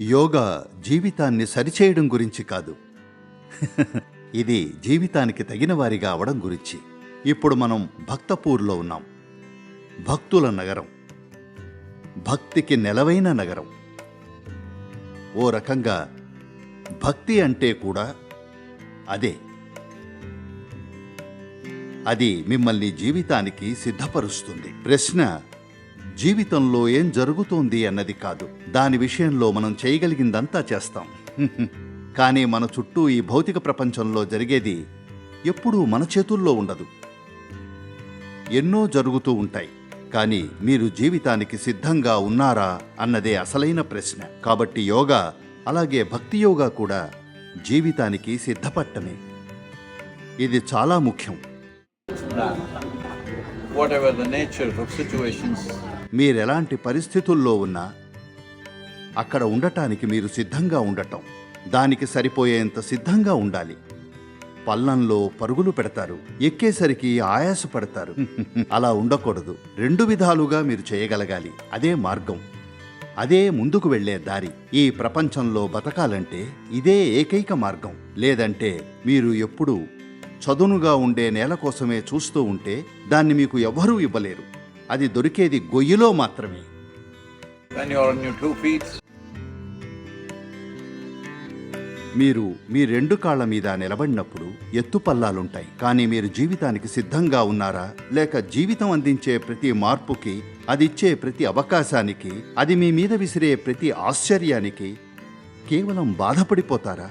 యోగా జీవితాన్ని సరిచేయడం గురించి కాదు. ఇది జీవితానికి తగిన వారిగా అవడం గురించి. ఇప్పుడు మనం భక్తపూర్లో ఉన్నాం. భక్తుల నగరం. భక్తికి నెలవైన నగరం. ఓ రకంగా భక్తి అంటే కూడా అదే. అది మిమ్మల్ని జీవితానికి సిద్ధపరుస్తుంది. ప్రశ్న జీవితంలో ఏం జరుగుతోంది అన్నది కాదు. దాని విషయంలో మనం చేయగలిగిందంతా చేస్తాం. కానీ మన చుట్టూ ఈ భౌతిక ప్రపంచంలో జరిగేది ఎప్పుడూ మన చేతుల్లో ఉండదు. ఎన్నో జరుగుతూ ఉంటాయి. కానీ మీరు జీవితానికి సిద్ధంగా ఉన్నారా అన్నదే అసలైన ప్రశ్న. కాబట్టి యోగా అలాగే భక్తి యోగా కూడా జీవితానికి సిద్ధపట్టమే. ఇది చాలా ముఖ్యం. Whatever the nature of situations, మీరెలాంటి పరిస్థితుల్లో ఉన్నా అక్కడ ఉండటానికి మీరు సిద్ధంగా ఉండటం. దానికి సరిపోయేంత సిద్ధంగా ఉండాలి. పల్లంలో పరుగులు పెడతారు. ఎక్కేసరికి ఆయాసపడతారు. అలా ఉండకూడదు. రెండు విధాలుగా మీరు చేయగలగాలి. అదే మార్గం. అదే ముందుకు వెళ్ళే దారి. ఈ ప్రపంచంలో బతకాలంటే ఇదే ఏకైక మార్గం. లేదంటే మీరు ఎప్పుడూ చదునుగా ఉండే నేల కోసమే చూస్తూ ఉంటే దాన్ని మీకు ఎవ్వరూ ఇవ్వలేరు. అది దొరికేది గొయ్యిలో మాత్రమే. When you're on your two feet, మీరు మీ రెండు కాళ్ళ మీద నిలబడినప్పుడు ఎత్తుపల్లాలుంటాయి కానీ మీరు జీవితానికి సిద్ధంగా ఉన్నారా? లేక జీవితం అందించే ప్రతి మార్పుకి అదిచ్చే ప్రతి అవకాశానికి అది మీ మీద విసిరే ప్రతి ఆశ్చర్యానికి కేవలం బాధపడిపోతారా?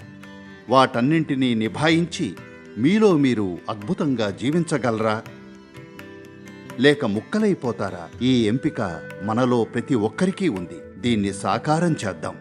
వాటన్నింటినీ నిభాయించి మీలో మీరు అద్భుతంగా జీవించగలరా? లేక ముక్కలైపోతారా? ఈ ఎంపిక మనలో ప్రతి ఒక్కరికీ ఉంది. దీన్ని సాకారం చేద్దాం.